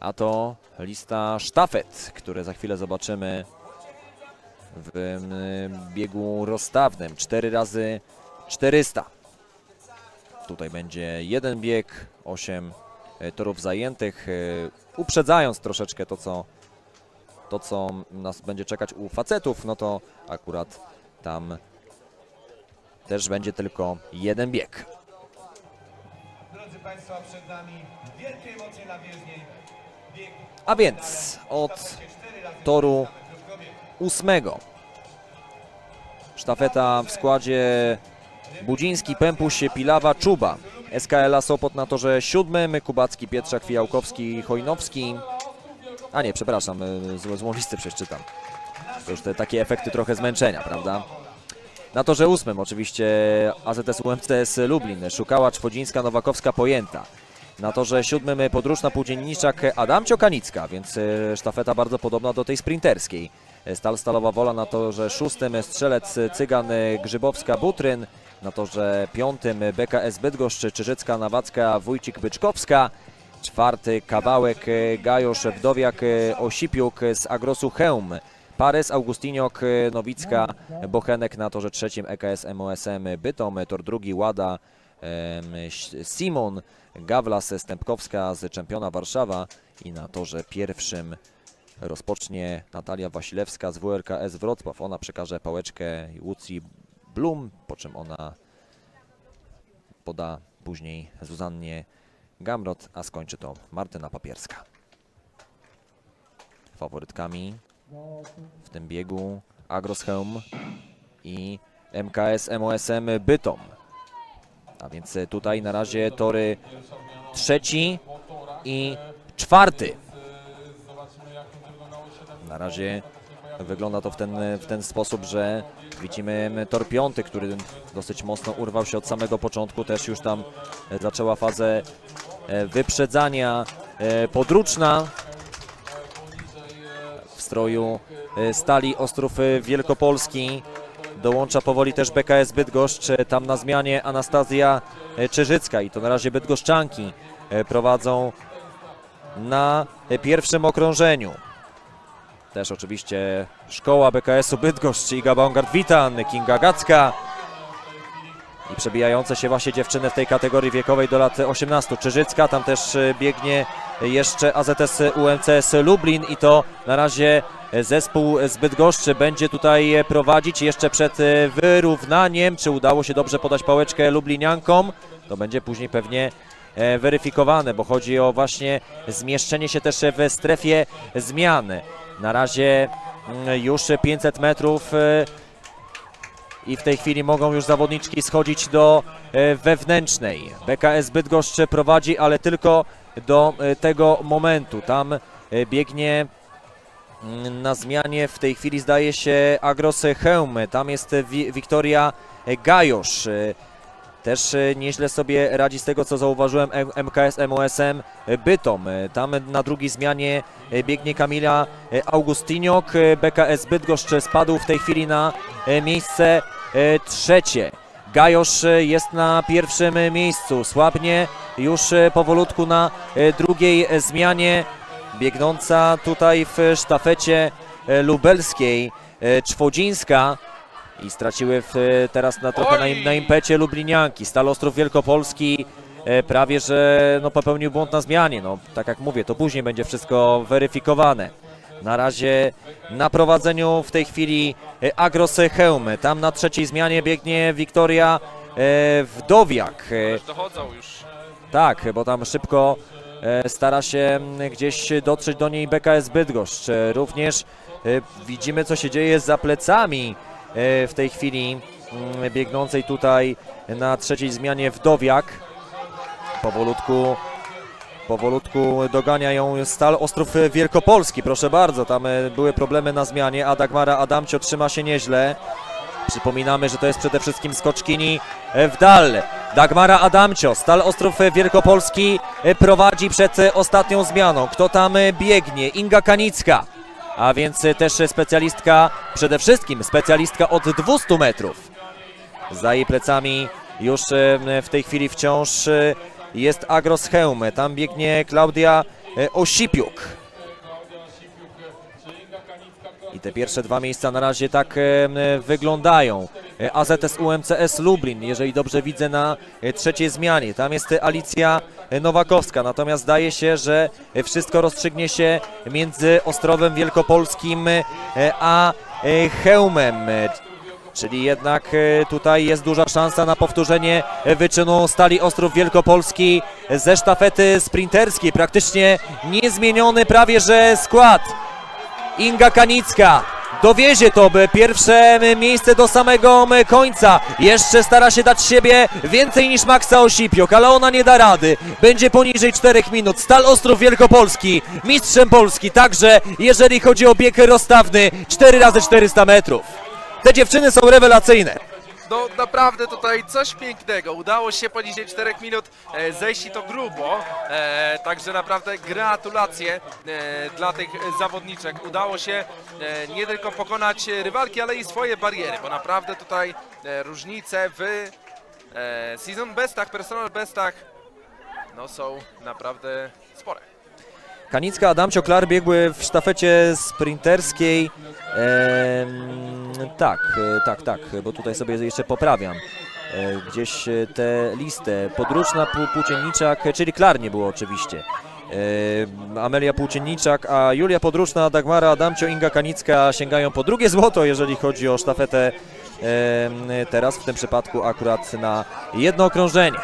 A to lista sztafet, które za chwilę zobaczymy w biegu rozstawnym. 4 razy 400. Tutaj będzie jeden bieg, 8 torów zajętych, e, uprzedzając troszeczkę to, co to, co nas będzie czekać u facetów, no to akurat tam też będzie tylko jeden bieg. Drodzy Państwo, przed nami wielkie emocje na bieżni. A więc od toru 400 metrów kobiet. ósmego. Sztafeta w składzie Budziński, Pępuś, Pilawa, Czuba. SKL Sopot na torze siódmym, Kubacki, Pietrzak, Fijałkowski, Chojnowski. A nie, przepraszam, złe- złą listę przeczytam. To już te takie efekty trochę zmęczenia, prawda? Na torze ósmym oczywiście AZS UMCS Lublin, Szukała, Czwodzińska, Nowakowska, Pojęta. Na torze siódmym podróżna Półdzienniczak Adamcio Kanicka, więc y, sztafeta bardzo podobna do tej sprinterskiej. Stal Stalowa Wola na torze szóstym Strzelec Cygan Grzybowska Butryn. Na torze piątym BKS Bydgoszcz Czyżycka Nawacka Wójcik Byczkowska. Czwarty kawałek Gajosz Wdowiak Osipiuk z Agrosu Chełm. Pares, Augustiniok, Nowicka, Bochenek na torze trzecim EKS MOSM Bytom, tor drugi Łada, Simon, Gawlas Stępkowska z czempiona Warszawa i na torze pierwszym rozpocznie Natalia Wasilewska z WRKS Wrocław. Ona przekaże pałeczkę Łucji Blum, po czym ona poda później Zuzannie Gamrot, a skończy to Martyna Papierska. Faworytkami w tym biegu Agroschem i MKS MOSM Bytom. A więc tutaj na razie tory trzeci i czwarty. Na razie wygląda to w ten, w ten sposób, że widzimy tor piąty, który dosyć mocno urwał się od samego początku. Też już tam zaczęła fazę e, wyprzedzania e, podruczna w stroju e, Stali Ostrów e, Wielkopolski. Dołącza powoli też BKS Bydgoszcz, e, tam na zmianie Anastazja e, Czyżycka i to na razie bydgoszczanki e, prowadzą na pierwszym okrążeniu. Też oczywiście szkoła BKS-u Bydgoszcz, Iga Baumgart-Witan, Kinga Gacka i przebijające się właśnie dziewczyny w tej kategorii wiekowej do lat 18. Czyżycka, tam też biegnie jeszcze AZS UMCS Lublin i to na razie zespół z Bydgoszczy będzie tutaj prowadzić jeszcze przed e, wyrównaniem. Czy udało się dobrze podać pałeczkę Lubliniankom? To będzie później pewnie e, weryfikowane, bo chodzi o właśnie zmieszczenie się też w strefie zmian. Na razie mm, już 500 metrów e, i w tej chwili mogą już zawodniczki schodzić do e, wewnętrznej. BKS Bydgoszcz prowadzi, ale tylko do e, tego momentu. Tam e, biegnie mm, na zmianie w tej chwili zdaje się Agros Chełm. Tam jest Wi- Wiktoria Gajosz. E, Też e, nieźle sobie radzi z tego, co zauważyłem MKS MOSM Bytom. E, Tam na drugiej zmianie e, biegnie Kamila e, Augustiniok. E, BKS Bydgoszcz spadł w tej chwili na e, miejsce e, trzecie. Gajosz e, jest na pierwszym e, miejscu. Słabnie już e, powolutku na e, drugiej e, zmianie. Biegnąca tutaj w sztafecie e, lubelskiej e, Czwodzińska i straciły w, e, teraz na trochę na, im, na impecie Lublinianki. Stal Ostrów Wielkopolski e, prawie, że no, popełnił błąd na zmianie. No, tak jak mówię, to później będzie wszystko weryfikowane. Na razie na prowadzeniu w tej chwili e, Agros Chełm. Tam na trzeciej zmianie biegnie Wiktoria Wdowiak. E, Dochodzą już. tak, bo tam szybko stara się gdzieś dotrzeć do niej BKS Bydgoszcz. Również widzimy, co się dzieje za plecami w tej chwili mm, biegnącej tutaj na trzeciej zmianie Wdowiak. Powolutku, powolutku dogania ją Stal Ostrów Wielkopolski. Proszę bardzo, tam e, były problemy na zmianie, a Dagmara Adamcio trzyma się nieźle. Przypominamy, że to jest przede wszystkim skoczkini e, w dal. Dagmara Adamcio, Stal Ostrów Wielkopolski e, prowadzi przed e, ostatnią zmianą. Kto tam e, biegnie? Inga Kanicka. A więc też specjalistka, przede wszystkim specjalistka od 200 metrów. Za jej plecami już w tej chwili wciąż e, jest Agros Chełm. Tam biegnie Klaudia e, Osipiuk. I te pierwsze dwa miejsca na razie tak wyglądają. AZS UMCS Lublin, jeżeli dobrze widzę na e, trzeciej zmianie. Tam jest e, Alicja e, Nowakowska. Natomiast zdaje się, że wszystko rozstrzygnie się między Ostrowem Wielkopolskim a Chełmem. E, Czyli jednak tutaj jest duża szansa na powtórzenie wyczynu Stali Ostrów Wielkopolski ze sztafety sprinterskiej. Praktycznie niezmieniony prawie że skład. Inga Kanicka dowiezie to by pierwsze miejsce do samego końca. Jeszcze stara się dać siebie więcej niż Maxa Osipiok, ale ona nie da rady. Będzie poniżej 4 minut. Stal Ostrów Wielkopolski, mistrzem Polski, także jeżeli chodzi o bieg rozstawny 4 razy 400 metrów. Te dziewczyny są rewelacyjne. No naprawdę tutaj coś pięknego. Udało się poniżej 4 minut e, zejść i to grubo. E, także naprawdę gratulacje e, dla tych zawodniczek. Udało się e, nie tylko pokonać e, rywalki, ale i swoje bariery, bo naprawdę tutaj e, różnice w e, season bestach, personal bestach no są naprawdę spore. Kanicka, Adamcio, Klar biegły w sztafecie sprinterskiej. Em, tak, e, tak, tak, bo tutaj sobie jeszcze poprawiam. E, Gdzieś e, tę listę. Pół- Płócienniczak, czyli Klar nie było oczywiście. Amelia Płócienniczak, a Julia Podróżna, Dagmara Adamcio, Inga Kanicka sięgają po drugie złoto, jeżeli chodzi o sztafetę teraz, w tym przypadku akurat na jedno okrążenie.